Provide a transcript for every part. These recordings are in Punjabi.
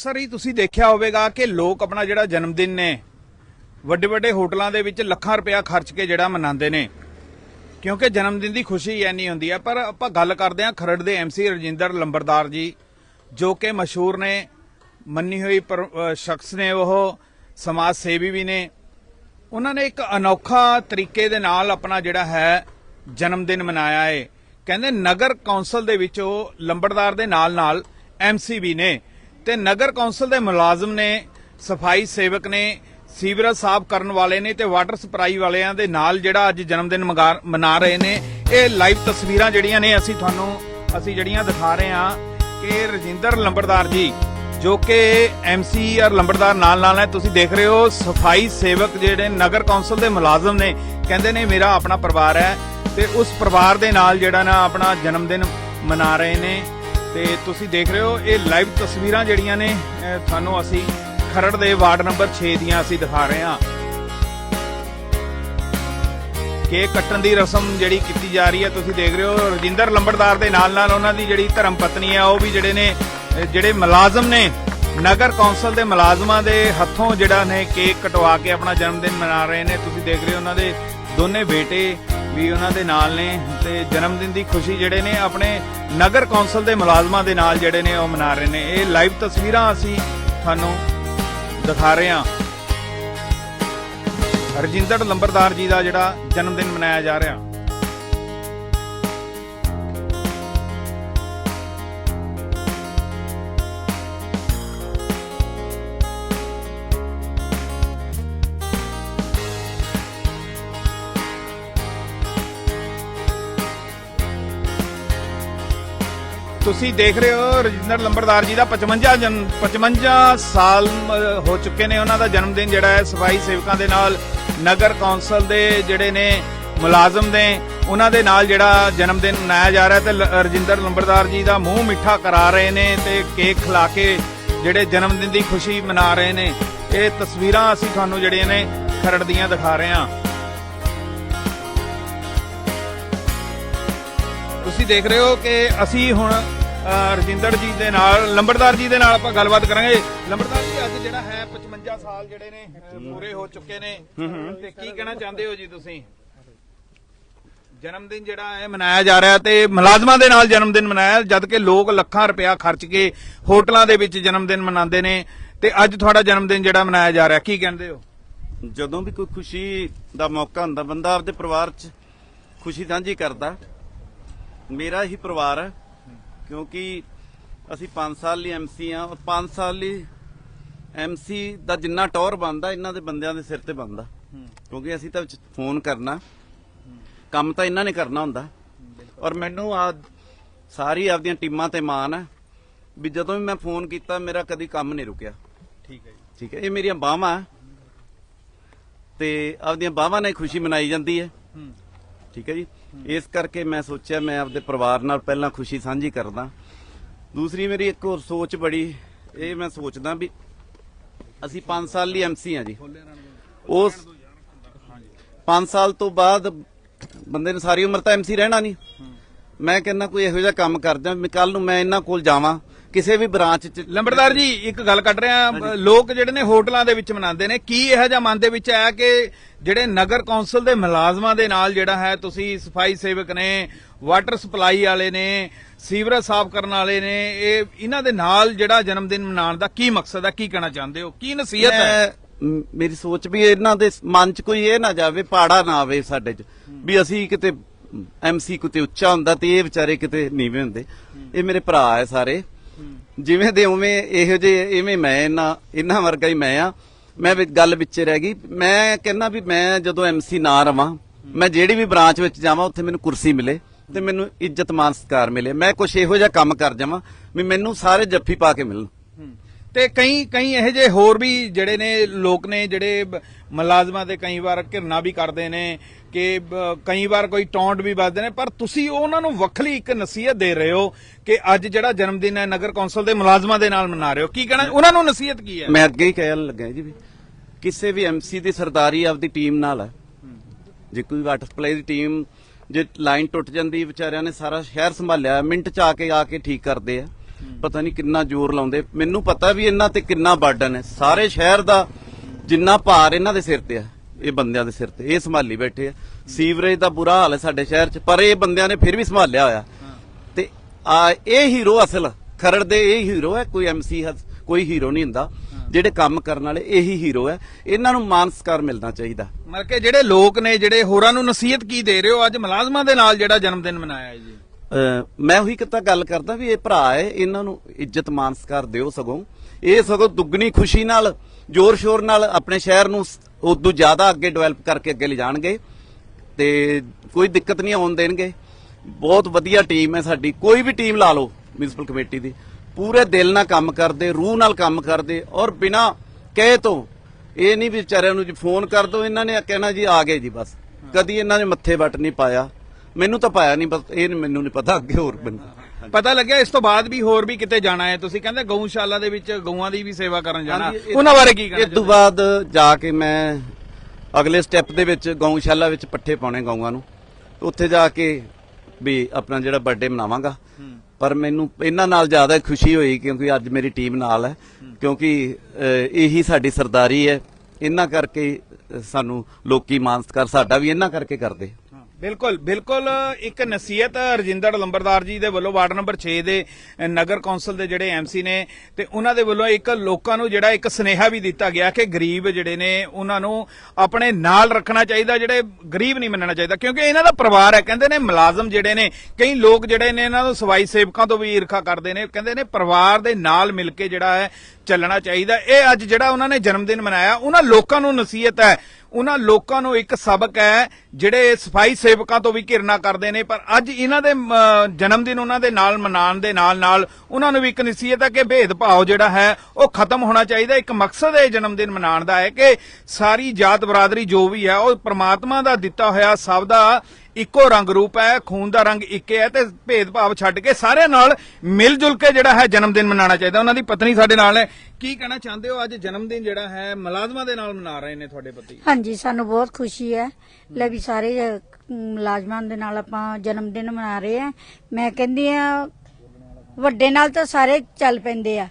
ਅਕਸਰ ਹੀ ਤੁਸੀਂ ਦੇਖਿਆ ਹੋਵੇਗਾ ਕਿ ਲੋਕ ਆਪਣਾ ਜਿਹੜਾ ਜਨਮ ਦਿਨ ਨੇ, ਵੱਡੇ ਵੱਡੇ ਹੋਟਲਾਂ ਦੇ ਵਿੱਚ ਲੱਖਾਂ ਰੁਪਇਆ ਖਰਚ ਕੇ ਜਿਹੜਾ ਮਨਾਉਂਦੇ ਨੇ। ਕਿਉਂਕਿ ਜਨਮ ਦਿਨ ਦੀ ਖੁਸ਼ੀ ਐਨੀ ਹੁੰਦੀ ਹੈ, ਪਰ ਆਪਾਂ ਗੱਲ ਕਰਦੇ ਹਾਂ ਖਰੜ ਦੇ ਐਮਸੀ ਰਜਿੰਦਰ ਲੰਬਰਦਾਰ ਜੀ, ਜੋ ਕਿ ਮਸ਼ਹੂਰ ਨੇ, ਮੰਨੀ ਹੋਈ ਪਰ- ਸ਼ਖਸ ਨੇ ਉਹ, ਸਮਾਜ ਸੇਵੀ ਵੀ ਨੇ। ਉਹਨਾਂ ਨੇ ਇੱਕ ਅਨੋਖਾ ਤਰੀਕੇ ਦੇ ਨਾਲ ਆਪਣਾ ਜਿਹੜਾ ਹੈ ਜਨਮ ਦਿਨ ਮਨਾਇਆ ਹੈ ਕਹਿੰਦੇ ਨਗਰ ਕੌਂਸਲ ਦੇ ਵਿੱਚ ਉਹ ਲੰਬੜਦਾਰ ਦੇ ਨਾਲ ਨਾਲ ਐਮਸੀ ਵੀ ਨੇ। ਤੇ ਨਗਰ ਕੌਂਸਲ ਦੇ ਮੁਲਾਜ਼ਮ ਨੇ, ਸਫ਼ਾਈ ਸੇਵਕ ਨੇ, ਸੀਵਰੇਜ ਸਾਫ਼ ਕਰਨ ਵਾਲੇ ਨੇ ਤੇ ਵਾਟਰ ਸਪਲਾਈ ਵਾਲਿਆਂ ਦੇ ਨਾਲ ਜਿਹੜਾ ਅੱਜ ਜਨਮ ਦਿਨ ਮਨਾ ਰਹੇ ਨੇ, ਇਹ ਲਾਈਵ ਤਸਵੀਰਾਂ ਜਿਹੜੀਆਂ ਨੇ ਅਸੀਂ ਤੁਹਾਨੂੰ, ਅਸੀਂ ਜਿਹੜੀਆਂ ਦਿਖਾ ਰਹੇ ਹਾਂ ਕਿ ਰਜਿੰਦਰ ਲੰਬੜਦਾਰ ਜੀ, ਜੋ ਕਿ ਐਮਸੀ ਆਰ ਲੰਬੜਦਾਰ ਨਾਲ ਨਾਲ ਹੈ, ਤੁਸੀਂ ਦੇਖ ਰਹੇ ਹੋ ਸਫ਼ਾਈ ਸੇਵਕ ਜਿਹੜੇ ਨਗਰ ਕੌਂਸਲ ਦੇ ਮੁਲਾਜ਼ਮ ਨੇ, ਕਹਿੰਦੇ ਨੇ ਮੇਰਾ ਆਪਣਾ ਪਰਿਵਾਰ ਹੈ ਤੇ ਉਸ ਪਰਿਵਾਰ ਦੇ ਨਾਲ ਜਿਹੜਾ ਨਾ ਆਪਣਾ ਜਨਮ ਦਿਨ ਮਨਾ ਰਹੇ ਨੇ। ਤੇ ਤੁਸੀਂ ਦੇਖ ਰਹੇ ਹੋ, ਇਹ ਲਾਈਵ ਤਸਵੀਰਾਂ ਜਿਹੜੀਆਂ ਨੇ ਤੁਹਾਨੂੰ ਅਸੀਂ ਖਰੜ ਦੇ ਵਾਰਡ ਨੰਬਰ 6 ਦੀਆਂ ਅਸੀਂ ਦਿਖਾ ਰਹੇ ਹਾਂ। ਕੇਕ ਕੱਟਣ ਦੀ ਰਸਮ ਜਿਹੜੀ ਕੀਤੀ ਜਾ ਰਹੀ ਹੈ, ਤੁਸੀਂ ਦੇਖ ਰਹੇ ਹੋ, ਰਜਿੰਦਰ ਲੰਬੜਦਾਰ ਦੇ ਨਾਲ ਨਾਲ ਉਹਨਾਂ ਦੀ ਜਿਹੜੀ ਧਰਮ ਪਤਨੀ ਹੈ, ਉਹ ਵੀ ਜਿਹੜੇ ਨੇ ਜਿਹੜੇ ਮੁਲਾਜ਼ਮ ਨੇ, ਨਗਰ ਕੌਂਸਲ ਦੇ ਮੁਲਾਜ਼ਮਾਂ ਦੇ ਹੱਥੋਂ ਜਿਹੜਾ ਨੇ ਕੇਕ ਕਟਵਾ ਕੇ ਆਪਣਾ ਜਨਮ ਦਿਨ ਮਨਾ ਰਹੇ ਨੇ। ਤੁਸੀਂ ਦੇਖ ਰਹੇ ਹੋ ਉਹਨਾਂ ਦੇ ਦੋਨੇ ਬੇਟੇ ਵੀ ਉਹਨਾਂ ਦੇ ਨਾਲ ਨੇ ਤੇ ਜਨਮ ਦਿਨ ਦੀ ਖੁਸ਼ੀ ਜਿਹੜੇ ਨੇ ਆਪਣੇ ਨਗਰ ਕੌਂਸਲ ਦੇ ਮੁਲਾਜ਼ਮਾਂ ਦੇ ਨਾਲ ਜਿਹੜੇ ਨੇ ਉਹ ਮਨਾ ਰਹੇ ਨੇ। ਇਹ ਲਾਈਵ ਤਸਵੀਰਾਂ ਅਸੀਂ ਤੁਹਾਨੂੰ ਦਿਖਾ ਰਹੇ ਹਾਂ। ਰਜਿੰਦਰ ਲੰਬਰਦਾਰ ਜੀ ਦਾ ਜਿਹੜਾ ਜਨਮ ਦਿਨ ਮਨਾਇਆ ਜਾ ਰਿਹਾ। ਤੁਸੀਂ ਦੇਖ ਰਹੇ ਹੋ ਰਜਿੰਦਰ ਲੰਬਰਦਾਰ ਜੀ ਦਾ 55 ਜਨ 55 ਸਾਲ ਹੋ ਚੁੱਕੇ ਨੇ ਉਹਨਾਂ ਦਾ ਜਨਮ ਦਿਨ ਜਿਹੜਾ ਹੈ ਸਫ਼ਾਈ ਸੇਵਕਾਂ ਦੇ ਨਾਲ, ਨਗਰ ਕੌਂਸਲ ਦੇ ਜਿਹੜੇ ਨੇ ਮੁਲਾਜ਼ਮ ਨੇ, ਉਹਨਾਂ ਦੇ ਨਾਲ ਜਿਹੜਾ ਜਨਮ ਦਿਨ ਮਨਾਇਆ ਜਾ ਰਿਹਾ ਤੇ ਰਜਿੰਦਰ ਲੰਬਰਦਾਰ ਜੀ ਦਾ ਮੂੰਹ ਮਿੱਠਾ ਕਰਾ ਰਹੇ ਨੇ ਤੇ ਕੇਕ ਖਿਲਾ ਕੇ ਜਿਹੜੇ ਜਨਮ ਦਿਨ ਦੀ ਖੁਸ਼ੀ ਮਨਾ ਰਹੇ ਨੇ। ਇਹ ਤਸਵੀਰਾਂ ਅਸੀਂ ਤੁਹਾਨੂੰ ਜਿਹੜੀਆਂ ਨੇ ਖਰੜ ਦੀਆਂ ਦਿਖਾ ਰਹੇ ਹਾਂ। ਤੁਸੀਂ ਦੇਖ ਰਹੇ ਹੋ ਕਿ ਅਸੀਂ ਹੁਣ ਰਜਿੰਦਰ ਜੀ ਦੇ ਨਾਲ ਲੰਬੜਦਾਰ ਜੀ ਦੇ ਨਾਲ ਆਪਾਂ ਗੱਲਬਾਤ ਕਰਾਂਗੇ। ਲੰਬੜਦਾਰ ਜੀ ਅੱਜ ਜਿਹੜਾ ਹੈ 55 ਸਾਲ ਜਿਹੜੇ ਨੇ ਅ, ਪੂਰੇ ਹੋ ਚੁੱਕੇ ਨੇ। ਤੇ ਕੀ ਕਹਿਣਾ ਚਾਹੁੰਦੇ ਹੋ ਜੀ ਤੁਸੀਂ? ਜਨਮ ਦਿਨ ਜਿਹੜਾ ਹੈ ਮਨਾਇਆ ਜਾ ਰਿਹਾ ਤੇ ਮੁਲਾਜ਼ਮਾਂ ਦੇ ਨਾਲ ਜਨਮ ਦਿਨ ਮਨਾਇਆ ਜਦ ਕਿ ਲੋਕ ਲੱਖਾਂ ਰੁਪਇਆ ਖਰਚ ਕੇ ਹੋਟਲਾਂ ਦੇ ਵਿੱਚ ਜਨਮ ਦਿਨ ਮਨਾਉਂਦੇ ਨੇ। ਤੇ ਅੱਜ ਤੁਹਾਡਾ ਜਨਮ ਦਿਨ ਜਿਹੜਾ ਮਨਾਇਆ ਜਾ ਰਿਹਾ ਕੀ ਕਹਿੰਦੇ ਹੋ? ਜਦੋਂ ਵੀ ਕੋਈ ਖੁਸ਼ੀ ਦਾ ਮੌਕਾ ਹੁੰਦਾ ਬੰਦਾ ਆਪਦੇ ਪਰਿਵਾਰ 'ਚ ਖੁਸ਼ੀ ਸਾਂਝੀ ਕਰਦਾ। ਮੇਰਾ ਹੀ ਪਰਿਵਾਰ ਹੈ। ਕਿਉਂਕਿ ਅਸੀਂ 5 ਸਾਲ ਲਈ ਐਮਸੀ ਆ ਔਰ 5 ਸਾਲ ਲਈ ਐਮਸੀ ਦਾ ਜਿੰਨਾ ਟੌਰ ਬੰਦਾ ਇਹਨਾਂ ਦੇ ਬੰਦਿਆਂ ਦੇ ਸਿਰ ਤੇ ਬੰਦਾ ਕਿਉਂਕਿ ਅਸੀਂ ਤਾਂ ਫੋਨ ਕਰਨਾ ਕੰਮ ਤਾਂ ਇਹਨਾਂ ਨੇ ਕਰਨਾ ਹੁੰਦਾ। ਔਰ ਮੈਨੂੰ ਆ ਸਾਰੀ ਆਪਦੀਆਂ ਟੀਮਾਂ ਤੇ ਮਾਣ ਹੈ ਵੀ ਜਦੋਂ ਵੀ ਮੈਂ ਫੋਨ ਕੀਤਾ ਮੇਰਾ ਕਦੀ ਕੰਮ ਨਹੀਂ ਰੁਕਿਆ। ਠੀਕ ਹੈ ਜੀ। ਠੀਕ ਹੈ ਇਹ ਮੇਰੀਆਂ ਬਾਹਾਂ ਤੇ ਆਪਦੀਆਂ ਬਾਹਾਂ ਨਾਲ ਖੁਸ਼ੀ ਮਨਾਈ ਜਾਂਦੀ ਹੂੰ। ਠੀਕ ਹੈ ਜੀ। ਇਸ ਕਰਕੇ ਮੈਂ ਸੋਚਿਆ ਮੈਂ ਆਪਦੇ ਪਰਿਵਾਰ ਨਾਲ ਪਹਿਲਾਂ ਖੁਸ਼ੀ ਸਾਂਝੀ ਕਰਦਾ। ਦੂਸਰੀ ਮੇਰੀ ਇੱਕ ਹੋਰ ਸੋਚ ਬੜੀ, ਇਹ ਮੈਂ ਸੋਚਦਾ ਵੀ ਅਸੀਂ 5 ਸਾਲ ਲਈ ਐਮਸੀ ਆ ਜੀ। ਉਸ 5 ਸਾਲ ਤੋਂ ਬਾਅਦ ਬੰਦੇ ਨੇ ਸਾਰੀ ਉਮਰ ਤਾਂ ਐਮਸੀ ਰਹਿਣਾ ਨਹੀਂ। ਮੈਂ ਕਹਿੰਦਾ ਕੋਈ ਇਹੋ ਜਿਹਾ ਕੰਮ ਕਰਦਾ ਮੈਂ ਕੱਲ ਨੂੰ ਮੈਂ ਇਹਨਾਂ ਕੋਲ ਜਾਵਾਂ। ਕਿਸੇ ਵੀ ਬ੍ਰਾਂਚ ਚ ਲੰਬੜਦਾਰ ਜੀ ਇੱਕ ਗੱਲ ਕੱਢ ਰਿਹਾ ਲੋਕ ਜਿਹੜੇ ਨੇ ਹੋਟਲਾਂ ਦੇ ਵਿੱਚ ਮਨਾਉਂਦੇ ਨੇ ਕੀ ਇਹੋ ਜਿਹਾ ਮਨ ਦੇ ਵਿੱਚ ਆਇਆ ਕਿ ਜਿਹੜੇ ਨਗਰ ਕੌਂਸਲ ਦੇ ਮੁਲਾਜ਼ਮਾਂ ਦੇ ਨਾਲ ਜਿਹੜਾ ਹੈ ਤੁਸੀਂ ਸਫ਼ਾਈ ਸੇਵਕ ਨੇ ਵਾਟਰ ਸਪਲਾਈ ਵਾਲੇ ਨੇ ਸੀਵਰੇਜ ਸਾਫ਼ ਕਰਨ ਵਾਲੇ ਨੇ ਇਹ ਇਹਨਾਂ ਦੇ ਨਾਲ ਜਿਹੜਾ ਜਨਮ ਦਿਨ ਮਨਾਉਣ ਦਾ ਕੀ ਮਕਸਦ ਹੈ ਕੀ ਕਹਿਣਾ ਚਾਹੁੰਦੇ ਹੋ? ਕੀ ਨਸੀਹਤ ਹੈ? ਮੇਰੀ ਸੋਚ ਵੀ ਇਹਨਾਂ ਦੇ ਮਨ ਚ ਕੋਈ ਇਹ ਨਾ ਜਾਵੇ ਪਾੜਾ ਨਾ ਆਵੇ ਸਾਡੇ ਚ ਵੀ ਅਸੀਂ ਕਿਤੇ ਐਮਸੀ ਕਿਤੇ ਉੱਚਾ ਹੁੰਦਾ ਤੇ ਇਹ ਵਿਚਾਰੇ ਕਿਤੇ ਨੀਵੇਂ ਹੁੰਦੇ। ਇਹ ਮੇਰੇ ਭਰਾ ਹੈ ਸਾਰੇ। ਜਿਵੇਂ ਦੇ ਉਵੇਂ ਇਹੋ ਜਿਹੇ, ਇਵੇਂ ਮੈਂ ਇਹਨਾਂ ਇਹਨਾਂ ਵਰਗਾ ਹੀ ਮੈਂ ਆ। ਮੈਂ ਵੀ ਗੱਲ ਵਿੱਚ ਰਹਿ ਗਈ। ਮੈਂ ਕਹਿੰਦਾ ਵੀ ਮੈਂ ਜਦੋਂ ਐਮਸੀ ਨਾ ਰਵਾਂ, ਮੈਂ ਜਿਹੜੀ ਵੀ ਬ੍ਰਾਂਚ ਵਿੱਚ ਜਾਵਾਂ, ਉੱਥੇ ਮੈਨੂੰ ਕੁਰਸੀ ਮਿਲੇ ਤੇ ਮੈਨੂੰ ਇੱਜ਼ਤ ਮਾਨ ਸਤਿਕਾਰ ਮਿਲੇ। ਮੈਂ ਕੁਝ ਇਹੋ ਜਿਹਾ ਕੰਮ ਕਰ ਜਾਵਾਂ ਵੀ ਮੈਨੂੰ ਸਾਰੇ ਜੱਫੀ ਪਾ ਕੇ ਮਿਲਣ। ਤੇ ਕਈ ਕਈ ਇਹੋ ਜਿਹੇ ਹੋਰ ਵੀ ਜਿਹੜੇ ਨੇ ਲੋਕ ਨੇ ਜਿਹੜੇ ਮੁਲਾਜ਼ਮਾਂ ਦੇ ਕਈ ਵਾਰ ਘਿਰਨਾ ਵੀ ਕਰਦੇ ਨੇ ਕਿ ਕਈ ਵਾਰ ਕੋਈ ਟੌਂਟ ਵੀ ਵੱਜਦੇ ਨੇ, ਪਰ ਤੁਸੀਂ ਉਹਨਾਂ ਨੂੰ ਵੱਖਰੀ ਇੱਕ ਨਸੀਹਤ ਦੇ ਰਹੇ ਹੋ ਕਿ ਅੱਜ ਜਿਹੜਾ ਜਨਮ ਦਿਨ ਹੈ ਨਗਰ ਕੌਂਸਲ ਦੇ ਮੁਲਾਜ਼ਮਾਂ ਦੇ ਨਾਲ ਮਨਾ ਰਹੇ ਹੋ। ਕੀ ਕਹਿਣਾ, ਉਹਨਾਂ ਨੂੰ ਨਸੀਹਤ ਕੀ ਹੈ? ਮੈਂ ਅੱਗੇ ਹੀ ਕਹਿਣ ਲੱਗਾ ਜੀ ਵੀ ਕਿਸੇ ਵੀ ਐਮਸੀ ਦੀ ਸਰਦਾਰੀ ਆਪਦੀ ਟੀਮ ਨਾਲ ਹੈ। ਜੇ ਕੋਈ ਵਾਟਰ ਸਪਲਾਈ ਦੀ ਟੀਮ, ਜੇ ਲਾਈਨ ਟੁੱਟ ਜਾਂਦੀ, ਵਿਚਾਰਿਆਂ ਨੇ ਸਾਰਾ ਸ਼ਹਿਰ ਸੰਭਾਲਿਆ, ਮਿੰਟ ਚ ਆ ਕੇ ਆ ਕੇ ਠੀਕ ਕਰਦੇ ਆ। ਪਤਾ ਨਹੀਂ ਕਿੰਨਾ ਜ਼ੋਰ ਲਾਉਂਦੇ। ਮੈਨੂੰ ਪਤਾ ਵੀ ਇਹਨਾਂ ਤੇ ਕਿੰਨਾ ਬਰਡਨ ਹੈ। ਸਾਰੇ ਸ਼ਹਿਰ ਦਾ ਜਿੰਨਾ ਭਾਰ ਇਹਨਾਂ ਦੇ ਸਿਰ ਤੇ ਆ ਇਹ ਬੰਦਿਆਂ ਦੇ ਸਿਰ ਤੇ। ਇਹ ਸੰਭਾਲੀ ਬੈਠੇ ਆ। ਸੀਵਰੇਜ ਦਾ ਬੁਰਾ ਹਾਲ ਹੈ ਸਾਡੇ ਸ਼ਹਿਰ 'ਚ, ਪਰ ਇਹ ਬੰਦਿਆਂ ਨੇ ਫਿਰ ਵੀ ਸੰਭਾਲਿਆ ਹੋਇਆ। ਤੇ ਆ, ਇਹ ਹੀਰੋ ਅਸਲ, ਖਰੜ ਦੇ ਇਹ ਹੀਰੋ ਹੈ, ਕੋਈ ਐਮਸੀ ਕੋਈ ਹੀਰੋ ਨਹੀਂ ਹੁੰਦਾ। ਜਿਹੜੇ ਕੰਮ ਕਰਨ ਵਾਲੇ, ਇਹੀ ਹੀਰੋ ਹੈ। ਇਹਨਾਂ ਨੂੰ ਮਾਨ ਸਤਿਕਾਰ ਮਿਲਣਾ ਚਾਹੀਦਾ। ਮਤਲਬ ਕਿ ਜਿਹੜੇ ਲੋਕ ਨੇ, ਜਿਹੜੇ ਹੋਰਾਂ ਨੂੰ ਨਸੀਹਤ ਕੀ ਦੇ ਰਹੇ ਹੋ, ਅੱਜ ਮੁਲਾਜ਼ਮਾਂ ਦੇ ਨਾਲ ਜਿਹੜਾ ਜਨਮ ਦਿਨ ਮਨਾਇਆ ਜੀ। ਮੈਂ ਉਹੀ ਕਿਤਾ ਗੱਲ ਕਰਦਾ ਵੀ ਇਹ ਭਰਾ ਹੈ, ਇਹਨਾਂ ਨੂੰ ਇੱਜ਼ਤ ਮਾਨ ਸਤਿਕਾਰ ਦਿਓ ਸਗੋਂ। ਇਹ ਸਗੋਂ ਦੁੱਗਣੀ ਖੁਸ਼ੀ ਨਾਲ ਜ਼ੋਰ ਸ਼ੋਰ ਨਾਲ ਆਪਣੇ ਸ਼ਹਿਰ ਨੂੰ ਉਦੋਂ ਜ਼ਿਆਦਾ ਅੱਗੇ ਡਿਵੈਲਪ ਕਰਕੇ ਅੱਗੇ ਲਿਜਾਣਗੇ ਤੇ ਕੋਈ ਦਿੱਕਤ ਨਹੀਂ ਆਉਣ ਦੇਣਗੇ। ਬਹੁਤ ਵਧੀਆ ਟੀਮ ਹੈ ਸਾਡੀ। ਕੋਈ ਵੀ ਟੀਮ ਲਾ ਲਓ ਮਿਊਨਿਸਪਲ ਕਮੇਟੀ ਦੀ। ਪੂਰੇ ਦਿਲ ਨਾਲ ਕੰਮ ਕਰਦੇ, ਰੂਹ ਨਾਲ ਕੰਮ ਕਰਦੇ ਔਰ ਬਿਨਾ ਕਹੇ ਤੋਂ। ਇਹ ਨਹੀਂ ਵੀ ਵਿਚਾਰਿਆਂ ਨੂੰ ਜੀ ਫੋਨ ਕਰ ਦੋ, ਇਹਨਾਂ ਨੇ ਕਹਿਣਾ ਜੀ ਆ ਗਏ ਜੀ ਬਸ। ਕਦੀ ਇਹਨਾਂ ਨੇ ਮੱਥੇ ਵੱਟ ਨਹੀਂ ਪਾਇਆ। ਮੈਨੂੰ ਤਾਂ ਪਾਇਆ ਨਹੀਂ ਇਹ ਮੈਨੂੰ ਨਹੀਂ ਪਤਾ ਅੱਗੇ ਹੋਰ ਬੰਦਾ। ਪਤਾ ਲੱਗਿਆ ਇਸ ਤੋਂ ਬਾਅਦ ਵੀ ਹੋਰ ਵੀ ਕਿਤੇ ਜਾਣਾ ਹੈ। ਤੁਸੀਂ ਕਹਿੰਦੇ ਗਊਸ਼ਾਲਾ ਦੇ ਵਿੱਚ ਗਊਆਂ ਦੀ ਵੀ ਸੇਵਾ ਕਰਨ ਜਾਣਾ। ਉਹਨਾਂ ਬਾਰੇ ਕੀ ਕਹਿਣਾ ਇਸ ਤੋਂ ਬਾਅਦ ਜਾ ਕੇ ਮੈਂ ਅਗਲੇ ਸਟੈਪ ਦੇ ਵਿੱਚ ਗਊਸ਼ਾਲਾ ਵਿੱਚ ਪੱਠੇ ਪਾਉਣੇ ਗਊਆਂ ਨੂੰ। ਉੱਥੇ ਜਾ ਕੇ ਵੀ ਆਪਣਾ ਜਿਹੜਾ ਬਰਥਡੇ ਮਨਾਵਾਂਗਾ। ਪਰ ਮੈਨੂੰ ਇਹਨਾਂ ਨਾਲ ਜ਼ਿਆਦਾ ਖੁਸ਼ੀ ਹੋਈ ਕਿਉਂਕਿ ਅੱਜ ਮੇਰੀ ਟੀਮ ਨਾਲ ਹੈ। ਕਿਉਂਕਿ ਇਹੀ ਸਾਡੀ ਸਰਦਾਰੀ ਹੈ। ਇਹਨਾਂ ਕਰਕੇ ਸਾਨੂੰ ਲੋਕੀ ਮਾਨ ਸਤਿਕਾਰ ਸਾਡਾ ਵੀ ਇਹਨਾਂ ਕਰਕੇ ਕਰਦੇ। ਬਿਲਕੁਲ ਬਿਲਕੁਲ ਇੱਕ ਨਸੀਹਤ, ਰਜਿੰਦਰ ਲੰਬਰਦਾਰ ਜੀ ਦੇ ਵੱਲੋਂ ਵਾਰਡ ਨੰਬਰ 6 ਦੇ ਨਗਰ ਕੌਂਸਲ ਦੇ ਜਿਹੜੇ ਐਮਸੀ ਨੇ ਤੇ ਉਹਨਾਂ ਦੇ ਵੱਲੋਂ ਇੱਕ ਲੋਕਾਂ ਨੂੰ ਜਿਹੜਾ ਇੱਕ ਸਨੇਹਾ ਵੀ ਦਿੱਤਾ ਗਿਆ ਕਿ ਗਰੀਬ ਜਿਹੜੇ ਨੇ ਉਹਨਾਂ ਨੂੰ ਆਪਣੇ ਨਾਲ ਰੱਖਣਾ ਚਾਹੀਦਾ, ਜਿਹੜੇ ਗਰੀਬ ਨਹੀਂ ਮੰਨਣਾ ਚਾਹੀਦਾ, ਕਿਉਂਕਿ ਇਹਨਾਂ ਦਾ ਪਰਿਵਾਰ ਹੈ, ਕਹਿੰਦੇ ਨੇ ਮੁਲਾਜ਼ਮ ਜਿਹੜੇ ਨੇ, ਕਈ ਲੋਕ ਜਿਹੜੇ ਨੇ ਇਹਨਾਂ ਨੂੰ ਸਵਾਈ ਸੇਵਕਾਂ ਤੋਂ ਵੀ ਈਰਖਾ ਕਰਦੇ ਨੇ, ਕਹਿੰਦੇ ਨੇ ਪਰਿਵਾਰ ਦੇ ਨਾਲ ਮਿਲ ਕੇ ਜਿਹੜਾ ਹੈ ਚੱਲਣਾ ਚਾਹੀਦਾ। ਇਹ ਅੱਜ ਜਿਹੜਾ ਉਹਨਾਂ ਨੇ ਜਨਮ ਦਿਨ ਮਨਾਇਆ, ਉਹਨਾਂ ਲੋਕਾਂ ਨੂੰ ਨਸੀਹਤ ਹੈ। ਉਹਨਾਂ ਲੋਕਾਂ ਨੂੰ ਇੱਕ ਸਬਕ ਹੈ, ਜਿਹੜੇ ਸਫ਼ਾਈ ਸੇਵਕਾਂ ਤੋਂ ਵੀ ਘਿਰਨਾ ਕਰਦੇ ਨੇ। ਪਰ ਅੱਜ ਇਹਨਾਂ ਦੇ ਜਨਮ ਦਿਨ ਉਹਨਾਂ ਦੇ ਨਾਲ ਮਨਾਉਣ ਦੇ ਨਾਲ ਨਾਲ ਉਹਨਾਂ ਨੂੰ ਵੀ ਇੱਕ ਨਸੀਹਤ ਹੈ ਕਿ ਭੇਦਭਾਵ ਜਿਹੜਾ ਹੈ, ਉਹ ਖਤਮ ਹੋਣਾ ਚਾਹੀਦਾ। ਇੱਕ ਮਕਸਦ ਹੈ ਜਨਮ ਦਿਨ ਮਨਾਉਣ ਦਾ ਹੈ ਕਿ ਸਾਰੀ ਜਾਤ ਬਰਾਦਰੀ ਜੋ ਵੀ ਹੈ, ਉਹ ਪ੍ਰਮਾਤਮਾ ਦਾ ਦਿੱਤਾ ਹੋਇਆ ਸਭ ਦਾ ਇੱਕੋ ਰੰਗ ਰੂਪ ਹੈ, ਖੂਨ ਦਾ ਰੰਗ ਇੱਕ ਹੈ ਤੇ ਭੇਦਭਾਵ ਛੱਡ ਕੇ ਸਾਰਿਆਂ ਨਾਲ ਮਿਲ ਜੁਲ ਕੇ ਜਿਹੜਾ ਹੈ ਜਨਮ ਦਿਨ ਮਨਾਉਣਾ ਚਾਹੀਦਾ। ਉਹਨਾਂ ਦੀ ਪਤਨੀ ਸਾਡੇ ਨਾਲ ਹੈ। ਕੀ ਕਹਿਣਾ ਚਾਹੁੰਦੇ ਹੋ? ਅੱਜ ਜਨਮ ਦਿਨ ਜਿਹੜਾ ਹੈ, ਮੁਲਾਜ਼ਮਾਂ ਦੇ ਨਾਲ ਮਨਾ ਰਹੇ ਨੇ ਤੁਹਾਡੇ ਪਤੀ। ਹਾਂਜੀ, ਸਾਨੂੰ ਬਹੁਤ ਖੁਸ਼ੀ ਹੈ। ਲੈ ਵੀ ਸਾਰੇ ਮੁਲਾਜ਼ਮਾਂ ਦੇ ਨਾਲ ਆਪਾਂ ਜਨਮ ਦਿਨ ਮਨਾ ਰਹੇ ਆ ਮੈਂ ਕਹਿੰਦੀ ਆ ਵੱਡੇ ਨਾਲ ਤਾਂ ਸਾਰੇ ਚੱਲ ਪੈਂਦੇ ਆ।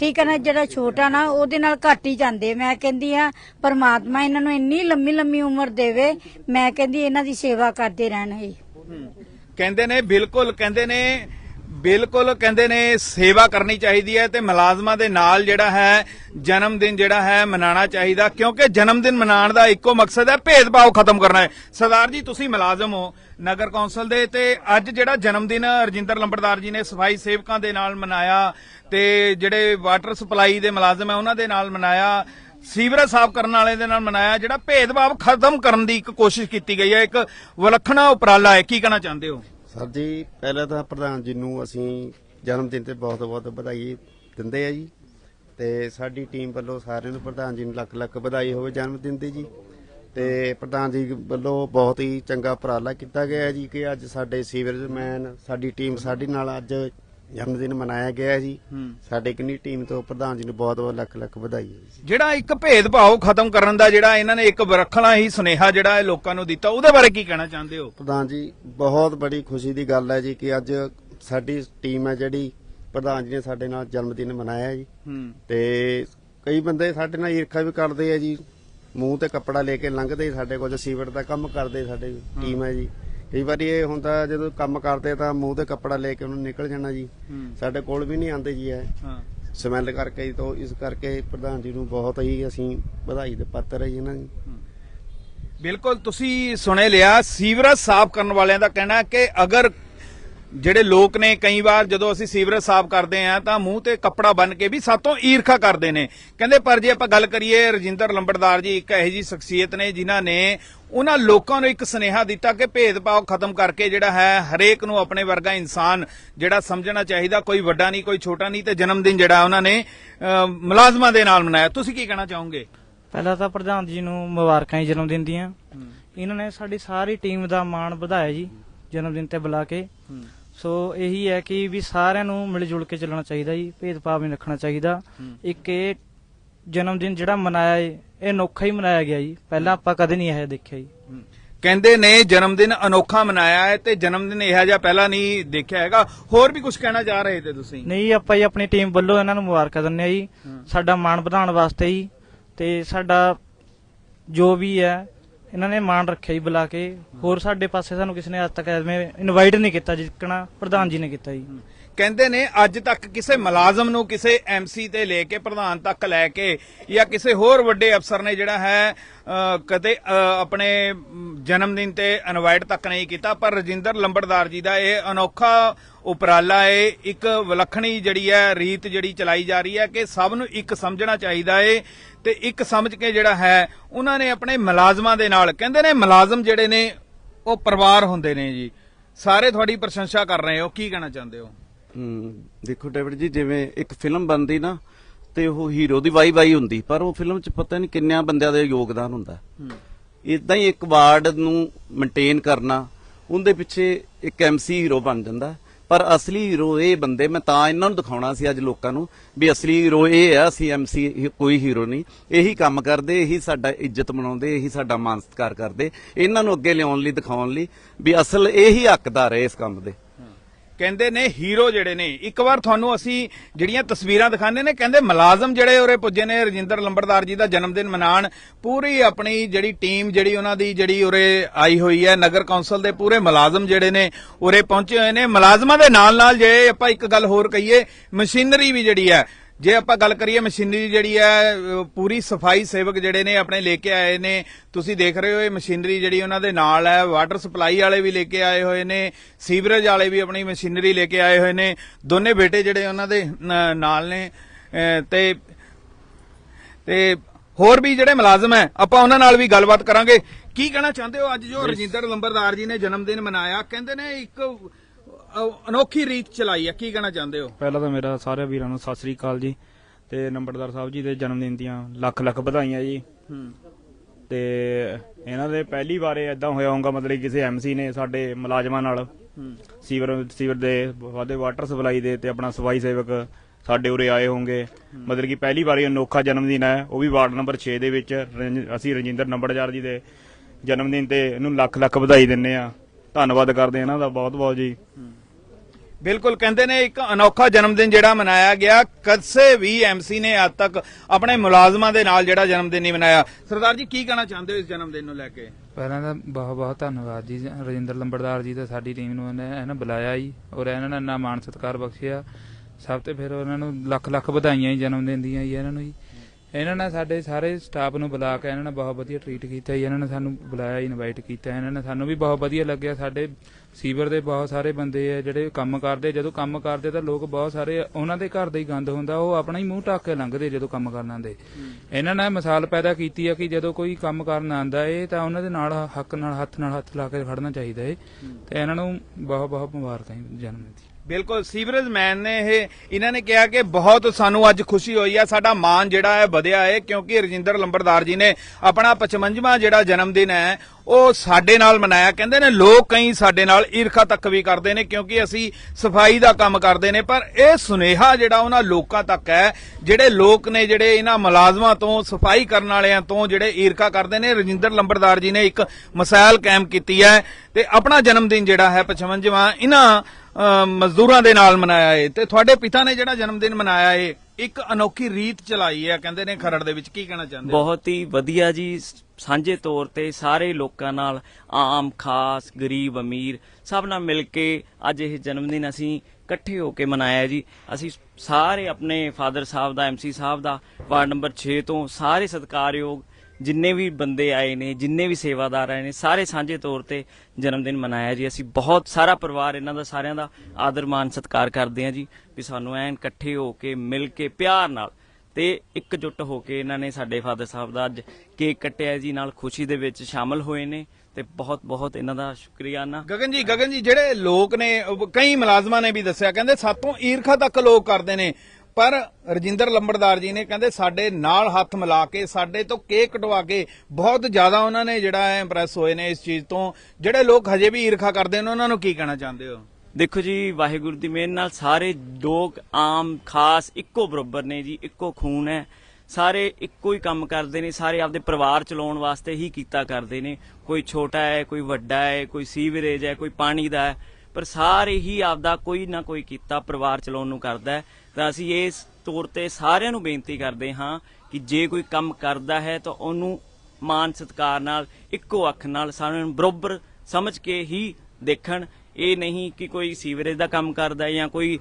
ਠੀਕ ਹੈ ਨਾ, ਜਿਹੜਾ ਛੋਟਾ ਨਾ, ਉਹਦੇ ਨਾਲ ਘੱਟ ਹੀ ਜਾਂਦੇ ਮੈਂ ਕਹਿੰਦੀ ਆ, ਪਰਮਾਤਮਾ ਇਹਨਾਂ ਨੂੰ ਇੰਨੀ ਲੰਮੀ ਲੰਮੀ ਉਮਰ ਦੇਵੇ, ਮੈਂ ਕਹਿੰਦੀ ਇਹਨਾਂ ਦੀ ਸੇਵਾ ਕਰਦੇ ਰਹਿਣ ਇਹ। ਕਹਿੰਦੇ ਨੇ, ਬਿਲਕੁਲ ਕਹਿੰਦੇ ਨੇ, ਬਿਲਕੁਲ ਕਹਿੰਦੇ ਨੇ, ਸੇਵਾ ਕਰਨੀ ਚਾਹੀਦੀ ਹੈ ਤੇ ਮੁਲਾਜ਼ਮਾਂ ਦੇ ਨਾਲ ਜਿਹੜਾ ਹੈ, ਜਨਮ ਦਿਨ ਜਿਹੜਾ ਹੈ, ਮਨਾਉਣਾ ਚਾਹੀਦਾ, ਕਿਉਂਕਿ ਜਨਮ ਦਿਨ ਮਨਾਉਣ ਦਾ ਇੱਕੋ ਮਕਸਦ ਹੈ, ਭੇਦਭਾਵ ਖਤਮ ਕਰਨਾ ਹੈ। ਸਰਦਾਰ ਜੀ, ਤੁਸੀਂ ਮੁਲਾਜ਼ਮ ਹੋ, ਨਗਰ ਕੌਂਸਲ ਦੇ, ਤੇ ਅੱਜ ਜਿਹੜਾ ਜਨਮ ਦਿਨ, ਰਜਿੰਦਰ ਲੰਬੜਦਾਰ ਜੀ ਨੇ ਸਫ਼ਾਈ ਸੇਵਕਾਂ ਦੇ ਨਾਲ ਮਨਾਇਆ ਤੇ ਜਿਹੜੇ ਵਾਟਰ ਸਪਲਾਈ ਦੇ ਮੁਲਾਜ਼ਮ ਹੈ, ਉਹਨਾਂ ਦੇ ਨਾਲ ਮਨਾਇਆ, ਸੀਵਰੇਜ ਸਾਫ਼ ਕਰਨ ਵਾਲੇ ਦੇ ਨਾਲ ਮਨਾਇਆ, ਜਿਹੜਾ ਭੇਦਭਾਵ ਖਤਮ ਕਰਨ ਦੀ ਇੱਕ ਕੋਸ਼ਿਸ਼ ਕੀਤੀ ਗਈ ਹੈ, ਇੱਕ ਵਿਲੱਖਣਾ ਉਪਰਾਲਾ ਹੈ, ਕੀ ਕਹਿਣਾ ਚਾਹੁੰਦੇ ਹੋ? ਸਰ ਜੀ, ਪਹਿਲਾਂ ਤਾਂ ਪ੍ਰਧਾਨ ਜੀ ਨੂੰ ਅਸੀਂ ਜਨਮ ਦਿਨ ਤੇ ਬਹੁਤ ਬਹੁਤ ਵਧਾਈ ਦਿੰਦੇ ਆ ਜੀ, ਤੇ ਸਾਡੀ ਟੀਮ ਵੱਲੋਂ ਸਾਰਿਆਂ ਨੂੰ ਪ੍ਰਧਾਨ ਜੀ ਨੂੰ ਲੱਖ ਲੱਖ ਵਧਾਈ ਹੋਵੇ ਜਨਮ ਦਿਨ ਦੀ ਜੀ, ਤੇ ਪ੍ਰਧਾਨ ਜੀ ਵੱਲੋਂ ਬਹੁਤ ਹੀ ਚੰਗਾ ਉਪਰਾਲਾ ਕੀਤਾ ਗਿਆ ਜੀ, ਕਿ ਅੱਜ ਸਾਡੇ ਸੀਵਰੇਜਮੈਨ, ਸਾਡੀ ਟੀਮ ਸਾਡੇ ਨਾਲ ਅੱਜ ਜਨਮ ਦਿਨ ਮਨਾਇਆ ਗਿਆ ਹੈ। ਜੀ ਸਾਡੇ ਕਿੰਨੀ ਟੀਮ ਤੋਂ ਪ੍ਰਧਾਨ ਜੀ ਨੂੰ ਬਹੁਤ ਬਹੁਤ ਲੱਖ ਲੱਖ ਵਧਾਈ ਹੈ ਜੀ। ਜਿਹੜਾ ਇੱਕ ਭੇਦਭਾਵ ਖਤਮ ਕਰਨ ਦਾ ਜਿਹੜਾ ਇਹਨਾਂ ਨੇ ਇੱਕ ਵਿਲੱਖਣਾ ਹੀ ਸੁਨੇਹਾ ਜਿਹੜਾ ਇਹ ਲੋਕਾਂ ਨੂੰ ਦਿੱਤਾ ਉਹਦੇ ਬਾਰੇ ਕੀ ਕਹਿਣਾ ਚਾਹੁੰਦੇ ਹੋ? ਪ੍ਰਧਾਨ ਜੀ ਬਹੁਤ ਬੜੀ ਖੁਸ਼ੀ ਦੀ ਗੱਲ ਹੈ ਜੀ ਕਿ ਅੱਜ ਸਾਡੀ ਟੀਮ ਹੈ ਜਿਹੜੀ ਪ੍ਰਧਾਨ ਜੀ ਨੇ ਸਾਡੇ ਨਾਲ ਜਨਮ ਦਿਨ ਮਨਾਇਆ ਜੀ। ਤੇ ਕਈ ਬੰਦੇ ਸਾਡੇ ਨਾਲ ਈਰਖਾ ਵੀ ਕਰਦੇ ਆ ਜੀ। ਮੂੰਹ ਤੇ ਕੱਪੜਾ ਲੈ ਕੇ ਲੰਘਦੇ ਸਾਡੇ ਕੋਲ ਸੀਵਰ ਦਾ ਕੰਮ ਕਰਦੇ ਸਾਡੇ ਟੀਮ ਹੈ ਜੀ। ਕਈ ਵਾਰੀ ਇਹ ਹੁੰਦਾ ਜਦੋਂ ਕੰਮ ਕਰਦੇ ਤਾਂ ਮੂੰਹ ਤੇ ਕੱਪੜਾ ਲੈ ਕੇ ਉਹਨੂੰ ਨਿਕਲ ਜਾਣਾ ਜੀ। ਸਾਡੇ ਕੋਲ ਵੀ ਨਹੀਂ ਆਉਂਦੇ ਜੀ ਇਹ। ਹਾਂ। ਸਮੈਲ ਕਰਕੇ ਤੋਂ ਇਸ ਕਰਕੇ ਪ੍ਰਧਾਨ ਜੀ ਨੂੰ ਬਹੁਤ ਹੀ ਅਸੀਂ ਵਧਾਈ ਦੇ ਪਾਤਰ ਹੈ ਜੀ ਇਹਨਾਂ ਦੀ। ਬਿਲਕੁਲ ਤੁਸੀਂ ਸੁਣੇ ਲਿਆ ਸੀਵਰੇਜ ਸਾਫ਼ ਕਰਨ ਵਾਲਿਆਂ ਦਾ ਕਹਿਣਾ ਕਿ ਅਗਰ ਜਿਹੜੇ ਲੋਕ ਨੇ ਕਈ ਵਾਰ ਜਦੋਂ ਅਸੀਂ ਸੀਵਰੇਜ ਸਾਫ਼ ਕਰਦੇ ਆ ਤਾਂ ਮੂੰਹ ਤੇ ਕੱਪੜਾ ਬੰਨ ਕੇ ਵੀ ਸਾਤੋਂ ਈਰਖਾ ਕਰਦੇ ਨੇ। ਕਹਿੰਦੇ ਪਰ ਜੇ ਆਪਾਂ ਗੱਲ ਕਰੀਏ ਰਜਿੰਦਰ ਲੰਬੜਦਾਰ ਜੀ ਇੱਕ ਇਹੋ ਜੀ ਸ਼ਖਸੀਅਤ ਨੇ ਜਿਨ੍ਹਾਂ ਨੇ ਉਹਨਾਂ ਲੋਕਾਂ ਨੂੰ ਇੱਕ ਸੁਨੇਹਾ ਦਿੱਤਾ ਕਿ ਭੇਦਭਾਵ ਖਤਮ ਕਰਕੇ ਜਿਹੜਾ ਹੈ ਹਰੇਕ ਨੂੰ ਆਪਣੇ ਵਰਗਾ ਇਨਸਾਨ ਜਿਹੜਾ ਸਮਝਣਾ ਚਾਹੀਦਾ ਕੋਈ ਵੱਡਾ ਨਹੀਂ ਕੋਈ ਛੋਟਾ ਨਹੀਂ ਤੇ ਜਨਮ ਦਿਨ ਜਿਹੜਾ ਉਹਨਾਂ ਨੇ ਮੁਲਾਜ਼ਮਾਂ ਦੇ ਨਾਲ ਮਨਾਇਆ। ਤੁਸੀਂ ਕੀ ਕਹਿਣਾ ਚਾਹੋਗੇ? ਪਹਿਲਾਂ ਤਾਂ ਪ੍ਰਧਾਨ ਜੀ ਨੂੰ ਮੁਬਾਰਕਾਂ ਜੀ ਜਨਮ ਦਿਨ ਦੀਆਂ। ਇਹਨਾਂ ਨੇ ਸਾਡੀ ਸਾਰੀ ਟੀਮ ਦਾ ਮਾਣ ਵਧਾਇਆ ਜੀ ਜਨਮ ਦਿਨ ਤੇ ਬੁਲਾ ਕੇ। ਸੋ ਇਹੀ ਹੈ ਕਿ ਵੀ ਸਾਰਿਆਂ ਨੂੰ ਮਿਲ ਜੁਲ ਕੇ ਚੱਲਣਾ ਚਾਹੀਦਾ ਜੀ ਭੇਦਭਾਵ ਨਹੀਂ ਰੱਖਣਾ ਚਾਹੀਦਾ। ਇੱਕ ਇਹ ਜਨਮ ਦਿਨ ਜਿਹੜਾ ਮਨਾਇਆ ਏ ਇਹ ਅਨੋਖਾ ਹੀ ਮਨਾਇਆ ਗਿਆ ਜੀ ਪਹਿਲਾਂ ਆਪਾਂ ਕਦੇ ਨਹੀਂ ਇਹ ਦੇਖਿਆ ਜੀ। ਕਹਿੰਦੇ ਨੇ ਜਨਮ ਦਿਨ ਅਨੋਖਾ ਮਨਾਇਆ ਹੈ ਤੇ ਜਨਮ ਦਿਨ ਇਹੋ ਜਿਹਾ ਪਹਿਲਾਂ ਨਹੀਂ ਦੇਖਿਆ ਹੈਗਾ। ਹੋਰ ਵੀ ਕੁਝ ਕਹਿਣਾ ਚਾਹ ਰਹੇ ਤੇ ਤੁਸੀਂ? ਨਹੀਂ ਆਪਾਂ ਜੀ ਆਪਣੀ ਟੀਮ ਵੱਲੋਂ ਇਹਨਾਂ ਨੂੰ ਮੁਬਾਰਕਾਂ ਦਿੰਦੇ ਆ ਜੀ। ਸਾਡਾ ਮਾਣ ਵਧਾਉਣ ਵਾਸਤੇ ਜੀ ਤੇ ਸਾਡਾ ਜੋ ਵੀ ਹੈ ਇਹਨਾਂ ਨੇ ਮਾਣ ਰੱਖਿਆ ਜੀ ਬੁਲਾ ਕੇ। ਹੋਰ ਸਾਡੇ ਪਾਸੇ ਸਾਨੂੰ ਕਿਸੇ ਨੇ ਅੱਜ ਤੱਕ ਐਵੇਂ ਇਨਵਾਈਟ ਨਹੀਂ ਕੀਤਾ, ਜਿੱਕਣਾ ਪ੍ਰਧਾਨ ਜੀ ਨੇ ਕੀਤਾ ਜੀ। ਕਹਿੰਦੇ ਨੇ ਅੱਜ ਤੱਕ ਕਿਸੇ ਮੁਲਾਜ਼ਮ ਨੂੰ ਕਿਸੇ ਐਮਸੀ ਤੇ ਲੈ ਕੇ ਪ੍ਰਧਾਨ ਤੱਕ ਲੈ ਕੇ ਜਾਂ ਕਿਸੇ ਹੋਰ ਵੱਡੇ ਅਫਸਰ ਨੇ ਜਿਹੜਾ ਹੈ ਕਦੇ ਆਪਣੇ ਜਨਮ ਦਿਨ ਤੇ ਇਨਵਾਈਟ ਤੱਕ ਨਹੀਂ ਕੀਤਾ, ਪਰ ਰਜਿੰਦਰ ਲੰਬੜਦਾਰ ਜੀ ਦਾ ਇਹ ਅਨੋਖਾ ਉਪਰਾਲਾ ਹੈ। ਇੱਕ ਵਿਲੱਖਣੀ ਜਿਹੜੀ ਹੈ, ਰੀਤ ਜਿਹੜੀ ਚਲਾਈ ਜਾ ਰਹੀ ਹੈ ਕਿ ਸਭ ਨੂੰ ਇੱਕ ਸਮਝਣਾ ਚਾਹੀਦਾ ਹੈ ਤੇ ਇੱਕ ਸਮਝ ਕੇ ਜਿਹੜਾ ਹੈ ਉਹਨਾਂ ਨੇ ਆਪਣੇ ਮੁਲਾਜ਼ਮਾਂ ਦੇ ਨਾਲ ਕਹਿੰਦੇ ਨੇ ਮੁਲਾਜ਼ਮ ਜਿਹੜੇ ਨੇ ਉਹ ਪਰਿਵਾਰ ਹੁੰਦੇ ਨੇ ਜੀ। ਸਾਰੇ ਤੁਹਾਡੀ ਪ੍ਰਸ਼ੰਸਾ ਕਰ ਰਹੇ ਹੋ ਕੀ ਕਹਿਣਾ ਚਾਹੁੰਦੇ ਹੋ? ਦੇਖੋ ਡੇਵਿਡ ਜੀ ਜਿਵੇਂ ਇੱਕ ਫਿਲਮ ਬਣਦੀ ਨਾ ਤੇ ਉਹ ਹੀਰੋ ਦੀ ਵਾਈ ਵਾਈ ਹੁੰਦੀ ਪਰ ਉਹ ਫਿਲਮ 'ਚ ਪਤਾ ਨਹੀਂ ਕਿੰਨਿਆਂ ਬੰਦਿਆਂ ਦਾ ਯੋਗਦਾਨ ਹੁੰਦਾ। ਇਦਾਂ ਹੀ ਇੱਕ ਵਾਰਡ ਨੂੰ ਮੇਨਟੇਨ ਕਰਨਾ ਉਹਦੇ ਪਿੱਛੇ ਇੱਕ ਐਮਸੀ ਹੀਰੋ ਬਣ ਜਾਂਦਾ। ਪਰ ਅਸਲੀ ਹੀਰੋ ਇਹ ਬੰਦੇ, ਮੈਂ ਤਾਂ ਇਹਨਾਂ ਨੂੰ ਦਿਖਾਉਣਾ ਸੀ ਅੱਜ ਲੋਕਾਂ ਨੂੰ ਵੀ ਅਸਲੀ ਹੀਰੋ ਇਹ ਆ ਅਸੀਂ ਐਮਸੀ ਕੋਈ ਹੀਰੋ ਨਹੀਂ। ਇਹੀ ਕੰਮ ਕਰਦੇ, ਇਹੀ ਸਾਡਾ ਇੱਜ਼ਤ ਮਨਾਉਂਦੇ, ਇਹੀ ਸਾਡਾ ਮਾਨ ਸਤਿਕਾਰ ਕਰਦੇ। ਇਹਨਾਂ ਨੂੰ ਅੱਗੇ ਲਿਆਉਣ ਲਈ, ਦਿਖਾਉਣ ਲਈ ਵੀ ਅਸਲ ਇਹੀ ਹੱਕਦਾਰ ਹੈ ਇਸ ਕੰਮ ਦੇ। ਕਹਿੰਦੇ ਨੇ ਹੀਰੋ ਜਿਹੜੇ ਨੇ, ਇੱਕ ਵਾਰ ਤੁਹਾਨੂੰ ਅਸੀਂ ਜਿਹੜੀਆਂ ਤਸਵੀਰਾਂ ਦਿਖਾਣੇ ਨੇ, ਕਹਿੰਦੇ ਮੁਲਾਜ਼ਮ ਜਿਹੜੇ ਉਰੇ ਪੁੱਜੇ ਨੇ, ਰਜਿੰਦਰ ਲੰਬੜਦਾਰ ਜੀ ਦਾ ਜਨਮ ਦਿਨ ਮਨਾਉਣ, ਪੂਰੀ ਆਪਣੀ ਜਿਹੜੀ ਟੀਮ ਜਿਹੜੀ ਉਹਨਾਂ ਦੀ ਜਿਹੜੀ ਉਰੇ ਆਈ ਹੋਈ ਹੈ, ਨਗਰ ਕੌਂਸਲ ਦੇ ਪੂਰੇ ਮੁਲਾਜ਼ਮ ਜਿਹੜੇ ਨੇ ਉਰੇ ਪਹੁੰਚੇ ਹੋਏ ਨੇ। ਮੁਲਾਜ਼ਮਾਂ ਦੇ ਨਾਲ ਨਾਲ ਜੇ ਆਪਾਂ ਇੱਕ ਗੱਲ ਹੋਰ ਕਹੀਏ, ਮਸ਼ੀਨਰੀ ਵੀ ਜਿਹੜੀ ਹੈ ਜੇ ਆਪਾਂ ਗੱਲ ਕਰੀਏ ਮਸ਼ੀਨਰੀ ਜਿਹੜੀ ਹੈ ਪੂਰੀ ਸਫ਼ਾਈ ਸੇਵਕ ਜਿਹੜੇ ਨੇ ਆਪਣੇ ਲੈ ਕੇ ਆਏ ਨੇ। ਤੁਸੀਂ ਦੇਖ ਰਹੇ ਹੋ ਇਹ ਮਸ਼ੀਨਰੀ ਜਿਹੜੀ ਉਹਨਾਂ ਦੇ ਨਾਲ ਹੈ। ਵਾਟਰ ਸਪਲਾਈ ਵਾਲੇ ਵੀ ਲੈ ਕੇ ਆਏ ਹੋਏ ਨੇ ਸੀਵਰੇਜ ਵਾਲੇ ਵੀ ਆਪਣੀ ਮਸ਼ੀਨਰੀ ਲੈ ਕੇ ਆਏ ਹੋਏ ਨੇ। ਦੋਨੇ ਬੇਟੇ ਜਿਹੜੇ ਉਹਨਾਂ ਦੇ ਨਾਲ ਨੇ ਤੇ ਤੇ ਹੋਰ ਵੀ ਜਿਹੜੇ ਮੁਲਾਜ਼ਮ ਹੈ ਆਪਾਂ ਉਹਨਾਂ ਨਾਲ ਵੀ ਗੱਲਬਾਤ ਕਰਾਂਗੇ। ਕੀ ਕਹਿਣਾ ਚਾਹੁੰਦੇ ਹੋ? ਅੱਜ ਜੋ ਰਜਿੰਦਰ ਲੰਬਰਦਾਰ ਜੀ ਨੇ ਜਨਮ ਦਿਨ ਮਨਾਇਆ ਕਹਿੰਦੇ ਨੇ ਇੱਕ ਅਨੋਖੀ ਰੀਤ ਚਲਾਈ ਹੈ ਕੀ ਕਹਿਣਾ ਚਾਹੁੰਦੇ ਹੋ? ਪਹਿਲਾਂ ਤਾਂ ਮੇਰਾ ਸਾਰੇ ਵੀਰਾਂ ਨੂੰ ਸਤਿ ਸ੍ਰੀ ਅਕਾਲ ਜੀ ਤੇ ਨੰਬਰਦਾਰ ਸਾਹਿਬ ਜੀ ਦੇ ਜਨਮ ਦਿਨ ਦੀਆਂ ਲੱਖ ਲੱਖ ਵਧਾਈਆਂ ਜੀ। ਤੇ ਇਹਨਾਂ ਦੇ ਪਹਿਲੀ ਵਾਰੇ ਐਦਾਂ ਹੋਇਆ ਹੋਊਗਾ ਮਤਲਬ ਕਿਸੇ ਐਮਸੀ ਨੇ ਸਾਡੇ ਮੁਲਾਜ਼ਮਾਂ ਨਾਲ ਸੀਵਰ ਸੀਵਰ ਦੇ ਵਾਦੇ ਵਾਟਰ ਸਪਲਾਈ ਦੇ ਤੇ ਆਪਣਾ ਸਫ਼ਾਈ ਸੇਵਕ ਸਾਡੇ ਉਰੇ ਆਏ ਹੋਣਗੇ। ਮਤਲਬ ਕਿ ਪਹਿਲੀ ਵਾਰੀ ਅਨੋਖਾ ਜਨਮ ਦਿਨ ਹੈ ਉਹ ਵੀ ਵਾਰਡ ਨੰਬਰ 6 ਦੇ ਵਿੱਚ ਰੰਜ- ਅਸੀਂ ਰਜਿੰਦਰ ਨੰਬਰਦਾਰ ਜੀ ਦੇ ਜਨਮ ਦਿਨ ਤੇ ਇਹਨੂੰ ਲੱਖ ਲੱਖ ਵਧਾਈ ਦਿੰਨੇ ਆ। ਧੰਨਵਾਦ ਕਰਦੇ ਹਾਂ ਇਹਨਾਂ ਦਾ ਬਹੁਤ ਬਹੁਤ ਜੀ ਬਿਲਕੁਲ ਕਹਿੰਦੇ ਨੇ ਇੱਕ ਅਨੋਖਾ ਜਨਮ ਦਿਨ ਜਿਹੜਾ ਮਨਾਇਆ ਗਿਆ। ਕਦੇ ਵੀ ਐਮਸੀ ਨੇ ਅੱਜ ਤੱਕ ਆਪਣੇ ਮੁਲਾਜ਼ਮਾਂ ਦੇ ਨਾਲ ਜਿਹੜਾ ਜਨਮ ਦਿਨ ਨਹੀਂ ਮਨਾਇਆ। ਸਰਦਾਰ ਜੀ, ਕੀ ਕਹਿਣਾ ਚਾਹੁੰਦੇ ਹੋ ਇਸ ਜਨਮ ਦਿਨ ਨੂੰ ਲੈ ਕੇ? ਪਹਿਲਾਂ ਤਾਂ ਬਹੁਤ ਬਹੁਤ ਧੰਨਵਾਦ ਜੀ। ਰਜਿੰਦਰ ਲੰਬੜਦਾਰ ਜੀ ਦਾ ਸਾਡੀ ਟੀਮ ਨੂੰ ਇਹਨੇ ਇਹਨਾਂ ਬੁਲਾਇਆ ਜੀ ਔਰ ਇਹਨਾਂ ਨੇ ਇੰਨਾ ਮਾਣ ਸਤਿਕਾਰ ਬਖਸ਼ਿਆ। ਸਭ ਤੋਂ ਫਿਰ ਉਹਨਾਂ ਨੂੰ ਲੱਖ ਲੱਖ ਵਧਾਈਆਂ ਜੀ ਜਨਮ ਦਿਨ ਦੀਆਂ ਜੀ ਇਹਨਾਂ ਨੂੰ ਜੀ। ਇਹਨਾਂ ਨੇ ਸਾਡੇ ਸਾਰੇ ਸਟਾਫ ਨੂੰ ਬੁਲਾ ਕੇ ਇਹਨਾਂ ਨੇ ਬਹੁਤ ਵਧੀਆ ਟ੍ਰੀਟ ਕੀਤਾ ਜੀ। ਇਹਨਾਂ ਨੇ ਸਾਨੂੰ ਬੁਲਾਇਆ, ਇਨਵਾਈਟ ਕੀਤਾ। ਇਹਨਾਂ ਨੇ ਸਾਨੂੰ ਵੀ ਬਹੁਤ ਵਧੀਆ ਲੱਗਿਆ। ਸਾਡੇ ਸੀਵਰ ਦੇ ਬਹੁਤ ਸਾਰੇ ਬੰਦੇ ਆ ਜਿਹੜੇ ਕੰਮ ਕਰਦੇ ਜਦੋਂ ਕੰਮ ਕਰਦੇ ਤਾਂ ਲੋਕ ਬਹੁਤ ਸਾਰੇ ਉਹਨਾਂ ਦੇ ਘਰ ਦਾ ਹੀ ਗੰਦ ਹੁੰਦਾ ਉਹ ਆਪਣਾ ਹੀ ਮੂੰਹ ਢੱਕ ਕੇ ਲੰਘਦੇ ਜਦੋਂ ਕੰਮ ਕਰਨ ਆਉਂਦੇ। ਇਹਨਾਂ ਨੇ ਮਿਸਾਲ ਪੈਦਾ ਕੀਤੀ ਆ ਕਿ ਜਦੋਂ ਕੋਈ ਕੰਮ ਕਰਨ ਆਂਦਾ ਏ ਤਾਂ ਉਹਨਾਂ ਦੇ ਨਾਲ ਹੱਕ ਨਾਲ ਹੱਥ ਨਾਲ ਹੱਥ ਲਾ ਕੇ ਖੜਨਾ ਚਾਹੀਦਾ ਏ। ਤੇ ਇਹਨਾਂ ਨੂੰ ਬਹੁਤ ਬਹੁਤ ਮੁਬਾਰਕਾਂ ਜਨਮ ਦਿਨ ਬਿਲਕੁਲ, ਸੀਵਰੇਜ ਮੈਨ ਨੇ ਇਹ, ਇਹਨਾਂ ਨੇ ਕਿਹਾ ਕਿ ਬਹੁਤ ਸਾਨੂੰ ਅੱਜ ਖੁਸ਼ੀ ਹੋਈ ਹੈ ਸਾਡਾ ਮਾਣ ਜਿਹੜਾ ਹੈ ਵਧਿਆ ਹੈ, ਕਿਉਂਕਿ ਰਜਿੰਦਰ ਲੰਬੜਦਾਰ ਜੀ ਨੇ ਆਪਣਾ 55ਵਾਂ ਜਿਹੜਾ ਜਨਮ ਦਿਨ ਹੈ, ਉਹ ਸਾਡੇ ਨਾਲ ਮਨਾਇਆ। ਕਹਿੰਦੇ ਨੇ, ਲੋਕ ਕਈ ਸਾਡੇ ਨਾਲ ਈਰਖਾ ਤੱਕ ਵੀ ਕਰਦੇ ਨੇ, ਕਿਉਂਕਿ ਅਸੀਂ ਸਫ਼ਾਈ ਦਾ ਕੰਮ ਕਰਦੇ ਨੇ, ਪਰ ਇਹ ਸੁਨੇਹਾ ਜਿਹੜਾ ਉਹਨਾਂ ਲੋਕਾਂ ਤੱਕ ਹੈ, ਜਿਹੜੇ ਲੋਕ ਨੇ, ਜਿਹੜੇ ਇਹਨਾਂ ਮੁਲਾਜ਼ਮਾਂ ਤੋਂ, ਸਫ਼ਾਈ ਕਰਨ ਵਾਲਿਆਂ ਤੋਂ ਜਿਹੜੇ ਈਰਖਾ ਕਰਦੇ ਨੇ, ਰਜਿੰਦਰ ਲੰਬੜਦਾਰ ਜੀ ਨੇ ਇੱਕ ਮਿਸਾਲ ਕਾਇਮ ਕੀਤੀ ਹੈ, ਤੇ ਆਪਣਾ ਜਨਮ ਦਿਨ ਜਿਹੜਾ ਹੈ 55ਵਾਂ ਇਹਨਾਂ ਮਜ਼ਦੂਰਾਂ ਦੇ ਨਾਲ ਮਨਾਇਆ ਏ। ਤੇ ਤੁਹਾਡੇ ਪਿਤਾ ਨੇ ਜਿਹੜਾ ਜਨਮ ਦਿਨ ਮਨਾਇਆ ਏ, ਇੱਕ ਅਨੋਖੀ ਰੀਤ ਚਲਾਈ ਹੈ ਕਹਿੰਦੇ ਨੇ ਖਰੜ ਦੇ ਵਿੱਚ। ਕੀ ਕਹਿਣਾ ਚਾਹੁੰਦੇ ਹੋ? ਬਹੁਤ ਹੀ ਵਧੀਆ ਜੀ, ਸਾਂਝੇ ਤੌਰ ਤੇ ਸਾਰੇ ਲੋਕਾਂ ਨਾਲ ਆਮ, ਖਾਸ, ਗਰੀਬ, ਅਮੀਰ, ਸਭ ਨਾਲ ਮਿਲ ਕੇ ਅੱਜ ਇਹ ਜਨਮ ਦਿਨ ਅਸੀਂ ਇਕੱਠੇ ਹੋ ਕੇ ਮਨਾਇਆ ਜੀ। ਅਸੀਂ ਸਾਰੇ ਆਪਣੇ ਫਾਦਰ ਸਾਹਿਬ ਦਾ ਐਮਸੀ ਸਾਹਿਬ ਦਾ ਵਾਰਡ ਨੰਬਰ 6 ਤੋਂ ਸਾਰੇ ਸਤਿਕਾਰਯੋਗ ਜਿੰਨੇ ਵੀ ਬੰਦੇ ਆਏ ਨੇ, ਜਿੰਨੇ ਵੀ ਸੇਵਾਦਾਰ ਆਏ ਨੇ, ਸਾਰੇ ਸਾਂਝੇ ਤੌਰ ਤੇ ਜਨਮ ਦਿਨ ਮਨਾਇਆ ਜੀ। ਅਸੀਂ ਬਹੁਤ ਸਾਰਾ ਪਰਿਵਾਰ ਇਹਨਾਂ ਦਾ ਸਾਰਿਆਂ ਦਾ ਆਦਰ ਮਾਨ ਸਤਿਕਾਰ ਕਰਦੇ ਹਾਂ ਜੀ ਵੀ ਸਾਨੂੰ ਐਨ ਇਕੱਠੇ ਹੋ ਕੇ, ਮਿਲ ਕੇ, ਪਿਆਰ ਨਾਲ ਤੇ ਇਕਜੁੱਟ ਹੋ ਕੇ ਇਹਨਾਂ ਨੇ ਸਾਡੇ ਫਾਦਰ ਸਾਹਿਬ ਦਾ ਅੱਜ ਕੇਕ ਕੱਟਿਆ ਜੀ। ਨਾਲ ਖੁਸ਼ੀ ਦੇ ਵਿੱਚ ਸ਼ਾਮਲ ਹੋਏ ਨੇ ਤੇ ਬਹੁਤ ਬਹੁਤ ਇਹਨਾਂ ਦਾ ਸ਼ੁਕਰੀਆਨਾ ਗਗਨ ਜੀ ਗਗਨ ਜੀ, ਜਿਹੜੇ ਲੋਕ ਨੇ ਕਈ ਮੁਲਾਜ਼ਮਾਂ ਨੇ ਵੀ ਦੱਸਿਆ, ਕਹਿੰਦੇ ਸਾਤੋਂ ਈਰਖਾ ਤੱਕ ਲੋਕ ਕਰਦੇ ਨੇ। ਪਰ ਰਜਿੰਦਰ ਲੰਬੜਦਾਰ ਜੀ ਨੇ ਕਹਿੰਦੇ ਸਾਡੇ ਨਾਲ ਹੱਥ ਮਿਲਾ ਕੇ, ਸਾਡੇ ਤੋਂ ਕੇਕ ਕਟਵਾ ਕੇ ਬਹੁਤ ਜ਼ਿਆਦਾ ਉਹਨਾਂ ਨੇ ਜਿਹੜਾ ਹੈ ਇੰਪ੍ਰੈਸ ਹੋਏ ਨੇ ਇਸ ਚੀਜ਼ ਤੋਂ। ਜਿਹੜੇ ਲੋਕ ਹਜੇ ਵੀ ਈਰਖਾ ਕਰਦੇ ਨੇ, ਉਹਨਾਂ ਨੂੰ ਕੀ ਕਹਿਣਾ ਚਾਹੁੰਦੇ ਹੋ? ਦੇਖੋ ਜੀ, ਵਾਹਿਗੁਰੂ ਦੀ ਮਿਹਰ ਨਾਲ ਸਾਰੇ ਲੋਕ ਆਮ, ਖਾਸ ਇੱਕੋ ਬਰਾਬਰ ਨੇ ਜੀ, ਇੱਕੋ ਖੂਨ ਹੈ। ਸਾਰੇ ਇੱਕੋ ਹੀ ਕੰਮ ਕਰਦੇ ਨੇ, ਸਾਰੇ ਆਪਦੇ ਪਰਿਵਾਰ ਚਲਾਉਣ ਵਾਸਤੇ ਹੀ ਕੀਤਾ ਕਰਦੇ ਨੇ। ਕੋਈ ਛੋਟਾ ਹੈ, ਕੋਈ ਵੱਡਾ ਹੈ, ਕੋਈ ਸੀਵਰੇਜ ਹੈ, ਕੋਈ ਪਾਣੀ ਦਾ ਹੈ, ਪਰ ਸਾਰੇ ਹੀ ਆਪਦਾ ਕੋਈ ਨਾ ਕੋਈ ਕੀਤਾ ਪਰਿਵਾਰ ਚਲਾਉਣ ਨੂੰ ਕਰਦਾ ਹੈ। ਤਾਂ ਅਸੀਂ ਇਸ ਤੌਰ ਤੇ ਸਾਰਿਆਂ ਨੂੰ ਬੇਨਤੀ ਕਰਦੇ ਹਾਂ ਕਿ ਜੇ ਕੋਈ ਕੰਮ ਕਰਦਾ ਹੈ ਤਾਂ ਉਹਨੂੰ ਮਾਨ ਸਤਿਕਾਰ ਨਾਲ, ਇੱਕੋ ਅੱਖ ਨਾਲ ਸਾਰਿਆਂ ਨੂੰ ਬਰੋਬਰ ਸਮਝ ਕੇ ਹੀ ਦੇਖਣ। ਇਹ ਨਹੀਂ ਕਿ ਕੋਈ ਸੀਵਰੇਜ ਦਾ ਕੰਮ ਕਰਦਾ ਹੈ ਜਾਂ ਕੋਈ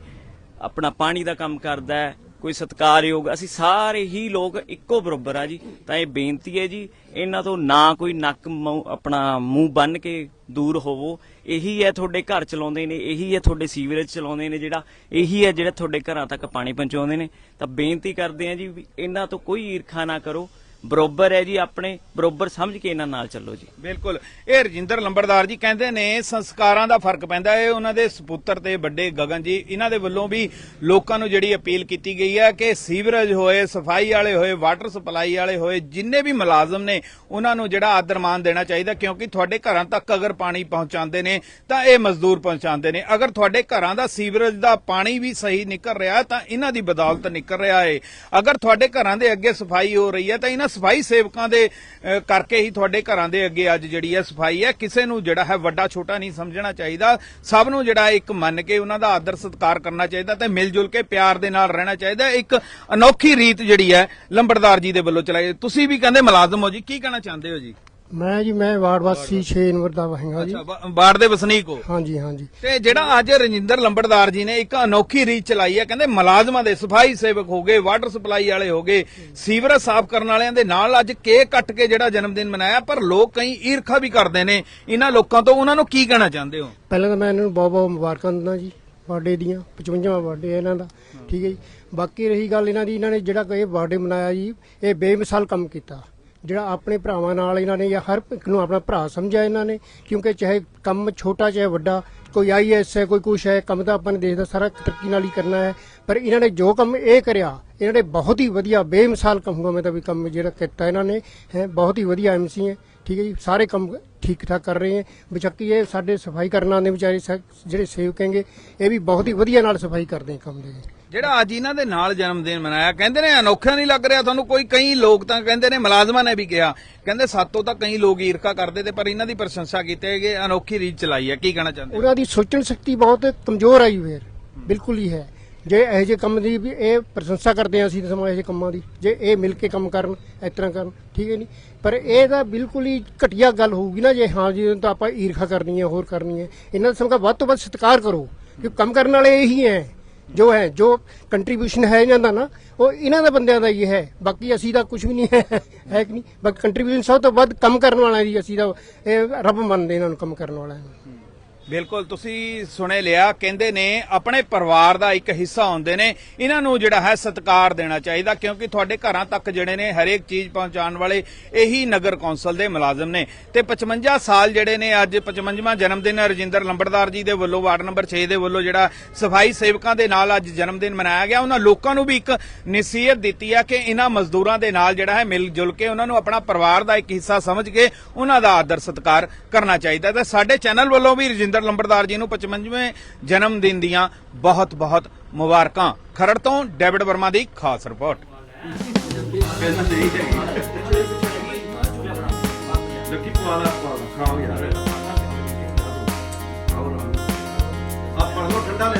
ਆਪਣਾ ਪਾਣੀ ਦਾ ਕੰਮ ਕਰਦਾ ਹੈ। ਕੋਈ ਸਤਿਕਾਰਯੋਗ, ਅਸੀਂ ਸਾਰੇ ਹੀ ਲੋਕ ਇੱਕੋ ਬਰੋਬਰ ਆ ਜੀ। ਤਾਂ ਇਹ ਬੇਨਤੀ ਹੈ ਜੀ, ਇਹਨਾਂ ਤੋਂ ਨਾ ਕੋਈ ਨੱਕ ਮੂੰਹ- ਆਪਣਾ ਮੂੰਹ ਬੰਨ ਕੇ ਦੂਰ ਹੋਵੋ। ਇਹੀ ਹੈ ਤੁਹਾਡੇ ਘਰ ਚਲਾਉਂਦੇ ਨੇ, ਇਹੀ ਹੈ ਤੁਹਾਡੇ ਸੀਵਰੇਜ ਚਲਾਉਂਦੇ ਨੇ ਜਿਹੜਾ, ਇਹੀ ਹੈ ਜਿਹੜਾ ਤੁਹਾਡੇ ਘਰਾਂ ਤੱਕ ਪਾਣੀ ਪਹੁੰਚਾਉਂਦੇ ਨੇ। ਤਾਂ ਬੇਨਤੀ ਕਰਦੇ ਆ ਜੀ ਵੀ ਇਹਨਾਂ ਤੋਂ ਕੋਈ ਈਰਖਾ ਨਾ ਕਰੋ। ਬਰੋਬਰ ਹੈ ਜੀ ਆਪਣੇ, ਬਰੋਬਰ ਸਮਝ ਕੇ ਇਹਨਾਂ ਨਾਲ ਚੱਲੋ ਜੀ। ਬਿਲਕੁਲ। ਇਹ ਰਜਿੰਦਰ ਲੰਬੜਦਾਰ ਜੀ ਕਹਿੰਦੇ ਨੇ, ਸੰਸਕਾਰਾਂ ਦਾ ਫ਼ਰਕ ਪੈਂਦਾ ਹੈ। ਉਹਨਾਂ ਦੇ ਸੁਪੁੱਤਰ ਤੇ ਵੱਡੇ ਗਗਨ ਜੀ, ਇਹਨਾਂ ਦੇ ਵੱਲੋਂ ਵੀ ਲੋਕਾਂ ਨੂੰ ਜਿਹੜੀ ਅਪੀਲ ਕੀਤੀ ਗਈ ਹੈ ਕਿ ਸੀਵਰੇਜ ਹੋਏ, ਸਫ਼ਾਈ ਵਾਲੇ ਹੋਏ, ਵਾਟਰ ਸਪਲਾਈ ਵਾਲੇ ਹੋਏ, ਜਿੰਨੇ ਵੀ ਮੁਲਾਜ਼ਮ ਨੇ, ਉਹਨਾਂ ਨੂੰ ਜਿਹੜਾ ਆਦਰ ਮਾਨ ਦੇਣਾ ਚਾਹੀਦਾ ਕਿਉਂਕਿ ਤੁਹਾਡੇ ਘਰਾਂ ਤੱਕ ਅਗਰ ਪਾਣੀ ਪਹੁੰਚਾਉਂਦੇ ਨੇ, ਤਾਂ ਇਹ ਮਜ਼ਦੂਰ ਪਹੁੰਚਾਉਂਦੇ ਨੇ। ਅਗਰ ਤੁਹਾਡੇ ਘਰਾਂ ਦਾ ਸੀਵਰੇਜ ਦਾ ਪਾਣੀ ਵੀ ਸਹੀ ਨਿਕਲ ਰਿਹਾ ਤਾਂ ਇਹਨਾਂ ਦੀ ਬਦੌਲਤ ਨਿਕਲ ਰਿਹਾ ਹੈ। ਅਗਰ ਤੁਹਾਡੇ ਘਰਾਂ ਦੇ ਅੱਗੇ ਸਫ਼ਾਈ ਹੋ ਰਹੀ ਹੈ, ਤਾਂ ਇਹਨਾਂ ਸਫ਼ਾਈ ਸੇਵਕਾਂ ਦੇ ਕਰਕੇ ਹੀ ਤੁਹਾਡੇ ਘਰਾਂ ਦੇ ਅੱਗੇ ਅੱਜ ਜਿਹੜੀ ਹੈ ਸਫ਼ਾਈ ਹੈ, ਕਿਸੇ ਨੂੰ ਜਿਹੜਾ ਹੈ ਵੱਡਾ ਛੋਟਾ ਨਹੀਂ ਸਮਝਣਾ ਚਾਹੀਦਾ। ਸਭ ਨੂੰ ਜਿਹੜਾ ਇੱਕ ਮੰਨ ਕੇ ਉਹਨਾਂ ਦਾ ਆਦਰ ਸਤਿਕਾਰ ਕਰਨਾ ਚਾਹੀਦਾ ਤੇ ਮਿਲ ਜੁਲ ਕੇ ਪਿਆਰ ਦੇ ਨਾਲ ਰਹਿਣਾ ਚਾਹੀਦਾ। ਇੱਕ ਅਨੋਖੀ ਰੀਤ ਜਿਹੜੀ ਹੈ ਲੰਬੜਦਾਰ ਜੀ ਦੇ ਵੱਲੋਂ ਚਲਾਈ ਤੁਸੀਂ ਵੀ ਕਹਿੰਦੇ ਮੁਲਾਜ਼ਮ ਹੋ ਜੀ, ਕੀ ਕਹਿਣਾ ਚਾਹੁੰਦੇ ਹੋ ਜੀ? ਮੈਂ ਜੀ ਮੈਂ ਵਾਰਡ ਵਾਸੀ 6 ਨੰਬਰ ਦਾ ਹੈਗਾ ਜੀ। ਅੱਛਾ ਵਾ- ਵਾਰਡ ਦੇ ਵਸਨੀਕ ਹੋ? ਹਾਂਜੀ ਹਾਂਜੀ। ਤੇ ਜਿਹੜਾ ਅੱਜ ਰਜਿੰਦਰ ਲੰਬੜਦਾਰ ਜੀ ਨੇ ਇੱਕ ਅਨੋਖੀ ਰੀਤ ਚਲਾਈ ਹੈ ਕਹਿੰਦੇ ਮੁਲਾਜ਼ਮਾਂ ਦੇ ਸਫ਼ਾਈ ਸੇਵਕ ਹੋ ਗਏ ਵਾਟਰ ਸਪਲਾਈ ਵਾਲੇ ਹੋ ਗਏ ਸੀਵਰੇਜ ਸਾਫ਼ ਕਰਨ ਵਾਲਿਆਂ ਦੇ ਨਾਲ ਅੱਜ ਕੇਕ ਕੱਟ ਕੇ ਜਿਹੜਾ ਜਨਮ ਦਿਨ ਮਨਾਇਆ ਪਰ ਲੋਕ ਕਈ ਈਰਖਾ ਵੀ ਕਰਦੇ ਨੇ। ਇਹਨਾਂ ਲੋਕਾਂ ਤੋਂ ਉਹਨਾਂ ਨੂੰ ਕੀ ਕਹਿਣਾ ਚਾਹੁੰਦੇ ਹੋ? ਪਹਿਲਾਂ ਤਾਂ ਮੈਂ ਇਹਨਾਂ ਨੂੰ ਬਹੁਤ ਬਹੁਤ ਮੁਬਾਰਕਾਂ ਦਿੰਦਾ ਜੀ ਬਰਥਡੇ ਦੀਆਂ 55ਵਾਂ ਬਰਥਡੇ ਹੈ ਇਹਨਾਂ ਦਾ ਠੀਕ ਹੈ ਜੀ। ਬਾਕੀ ਰਹੀ ਗੱਲ ਇਹਨਾਂ ਦੀ ਇਹਨਾਂ ਨੇ ਜਿਹੜਾ ਇਹ ਬਰਥਡੇ ਮਨਾਇਆ ਜੀ ਇਹ ਬੇਮਿਸਾਲ ਕੰਮ ਕੀਤਾ। ਜਿਹੜਾ ਆਪਣੇ ਭਰਾਵਾਂ ਨਾਲ ਇਹਨਾਂ ਨੇ ਜਾਂ ਹਰ ਇੱਕ ਨੂੰ ਆਪਣਾ ਭਰਾ ਸਮਝਿਆ ਇਹਨਾਂ ਨੇ, ਕਿਉਂਕਿ ਚਾਹੇ ਕੰਮ ਛੋਟਾ, ਚਾਹੇ ਵੱਡਾ, ਕੋਈ ਆਈਐਸ ਹੈ, ਕੋਈ ਕੁਛ ਹੈ, ਕੰਮ ਤਾਂ ਆਪਾਂ ਨੇ ਦੇਸ਼ ਦਾ ਸਾਰਾ ਤਰੱਕੀ ਨਾਲ ਹੀ ਕਰਨਾ ਹੈ, ਪਰ ਇਹਨਾਂ ਨੇ ਜੋ ਕੰਮ ਇਹ ਕਰਿਆ, ਇਹਨਾਂ ਨੇ ਬਹੁਤ ਹੀ ਵਧੀਆ ਬੇਮਿਸਾਲ ਕਹੂੰਗਾ ਮੈਂ ਤਾਂ ਵੀ ਕੰਮ ਜਿਹੜਾ ਕੀਤਾ ਇਹਨਾਂ ਨੇ, ਹੈ, ਬਹੁਤ ਹੀ ਵਧੀਆ ਐਮਸੀ ਹੈ, ਠੀਕ ਹੈ ਜੀ, ਸਾਰੇ ਕੰਮ ਠੀਕ ਠਾਕ ਕਰ ਰਹੇ ਹੈ ਬਚੱਕੀ ਇਹ ਸਾਡੇ ਸਫ਼ਾਈ ਕਰਨ ਆਉਂਦੇ ਵਿਚਾਰੇ ਸ- ਜਿਹੜੇ ਸੇਵਕ ਹੈਗੇ, ਇਹ ਵੀ ਬਹੁਤ ਹੀ ਵਧੀਆ ਨਾਲ ਸਫ਼ਾਈ ਕਰਦੇ ਹੈ ਕੰਮ ਦੇ। ਜਿਹੜਾ ਅੱਜ ਇਹਨਾਂ ਦੇ ਨਾਲ ਜਨਮ ਦਿਨ ਮਨਾਇਆ, ਕਹਿੰਦੇ ਨੇ ਅਨੋਖਾ ਨਹੀਂ ਲੱਗ ਰਿਹਾ ਤੁਹਾਨੂੰ? ਕੋਈ ਕਈ ਲੋਕ ਤਾਂ ਕਹਿੰਦੇ ਨੇ, ਮੁਲਾਜ਼ਮਾਂ ਨੇ ਵੀ ਕਿਹਾ, ਕਹਿੰਦੇ ਸਾਤੋਂ ਤਾਂ ਕਈ ਲੋਕ ਈਰਖਾ ਕਰਦੇ ਤੇ ਪਰ ਇਹਨਾਂ ਦੀ ਪ੍ਰਸ਼ੰਸਾ ਕੀਤੀ ਹੈ ਕਿ ਅਨੋਖੀ ਰੀਤ ਚਲਾਈ ਹੈ। ਕੀ ਕਹਿਣਾ ਚਾਹੁੰਦੇ ਉਹਨਾਂ ਦੀ ਸੋਚਣ ਸ਼ਕਤੀ ਬਹੁਤ ਕਮਜ਼ੋਰ ਆਈ ਫੇਰ। ਬਿਲਕੁਲ ਹੀ ਹੈ। ਜੇ ਇਹੋ ਜਿਹੇ ਕੰਮ ਦੀ ਵੀ ਇਹ ਪ੍ਰਸ਼ੰਸਾ ਕਰਦੇ ਹਾਂ ਅਸੀਂ ਸਮਾਂ ਇਹੋ ਜਿਹੇ ਕੰਮਾਂ ਦੀ। ਜੇ ਇਹ ਮਿਲ ਕੇ ਕੰਮ ਕਰਨ, ਇਸ ਤਰ੍ਹਾਂ ਕਰਨ, ਠੀਕ ਹੈ ਨਹੀਂ ਪਰ ਇਹ ਤਾਂ ਬਿਲਕੁਲ ਹੀ ਘਟੀਆ ਗੱਲ ਹੋਊਗੀ ਨਾ ਜੇ ਹਾਂ ਜੀ, ਤਾਂ ਆਪਾਂ ਈਰਖਾ ਕਰਨੀ ਹੈ, ਹੋਰ ਕਰਨੀ ਹੈ। ਇਹਨਾਂ ਦਾ ਸਮਾਂ ਵੱਧ ਤੋਂ ਵੱਧ ਸਤਿਕਾਰ ਕਰੋ ਕਿ ਕੰਮ ਕਰਨ ਵਾਲੇ ਇਹੀ ਹੈ। ਜੋ ਹੈ, ਜੋ ਕੰਟਰੀਬਿਊਸ਼ਨ ਹੈ ਇਹਨਾਂ ਦਾ ਨਾ, ਉਹ ਇਹਨਾਂ ਦਾ ਬੰਦਿਆਂ ਦਾ ਹੀ ਹੈ। ਬਾਕੀ ਅਸੀਂ ਤਾਂ ਕੁਝ ਵੀ ਨਹੀਂ ਹੈ ਹੈ ਕਿ ਨਹੀਂ? ਬਾਕੀ ਕੰਟਰੀਬਿਊਸ਼ਨ ਸਭ ਤੋਂ ਵੱਧ ਕੰਮ ਕਰਨ ਵਾਲਾ ਜੀ ਅਸੀਂ ਤਾਂ, ਇਹ ਰੱਬ ਮੰਨਦੇ ਇਹਨਾਂ ਨੂੰ ਕੰਮ ਕਰਨ ਵਾਲਿਆਂ ਨੂੰ। ਬਿਲਕੁਲ, ਤੁਸੀਂ ਸੁਣੇ ਲਿਆ, ਕਹਿੰਦੇ ਨੇ ਆਪਣੇ ਪਰਿਵਾਰ ਦਾ ਇੱਕ ਹਿੱਸਾ ਹੁੰਦੇ ਨੇ। ਇਹਨਾਂ ਨੂੰ ਜਿਹੜਾ ਹੈ ਸਤਿਕਾਰ ਦੇਣਾ ਚਾਹੀਦਾ, ਕਿਉਂਕਿ ਤੁਹਾਡੇ ਘਰਾਂ ਤੱਕ ਜਿਹੜੇ ਨੇ ਹਰੇਕ ਚੀਜ਼ ਪਹੁੰਚਾਉਣ ਵਾਲੇ ਇਹੀ ਨਗਰ ਕੌਂਸਲ ਦੇ ਮੁਲਾਜ਼ਮ ਨੇ। ਤੇ 55 ਸਾਲ ਜਿਹੜੇ ਨੇ ਅੱਜ 55ਵਾਂ ਜਨਮ ਦਿਨ ਰਜਿੰਦਰ ਲੰਬੜਦਾਰ ਜੀ ਦੇ ਵੱਲੋਂ, ਵਾਰਡ ਨੰਬਰ 6 ਦੇ ਵੱਲੋਂ ਜਿਹੜਾ ਸਫ਼ਾਈ ਸੇਵਕਾਂ ਦੇ ਨਾਲ ਅੱਜ ਜਨਮ ਦਿਨ ਮਨਾਇਆ ਗਿਆ। ਉਹਨਾਂ ਲੋਕਾਂ ਨੂੰ ਵੀ ਇੱਕ ਨਸੀਹਤ ਦਿੱਤੀ ਆ ਕਿ ਇਹਨਾਂ ਮਜ਼ਦੂਰਾਂ ਦੇ ਨਾਲ ਜਿਹੜਾ ਹੈ ਮਿਲ ਜੁਲ ਕੇ ਉਹਨਾਂ ਨੂੰ ਆਪਣਾ ਪਰਿਵਾਰ ਦਾ ਇੱਕ ਹਿੱਸਾ ਸਮਝ ਕੇ ਉਹਨਾਂ ਦਾ ਆਦਰ ਸਤਿਕਾਰ ਕਰਨਾ ਚਾਹੀਦਾ ਤੇ ਸਾਡੇ ਚੈਨਲ ਵੱਲੋਂ ਵੀ ਰਜਿੰਦਰ ਜਲੰਧਰ ਲੰਬੜਦਾਰ ਜੀ ਨੂੰ 55ਵੇਂ ਜਨਮ ਦਿਨ ਦੀਆਂ ਬਹੁਤ ਬਹੁਤ ਮੁਬਾਰਕਾਂ। ਖਰੜ ਤੋਂ ਡੇਵਿਡ ਵਰਮਾ ਦੀ ਖਾਸ ਰਿਪੋਰਟ। ਲੱਕੀ ਪਵਾਲਾ ਪਵਾਲਾ ਖਾਓ ਯਾਰ ਆਪਾਂ ਨੂੰ ਠੰਡਾ ਲੈ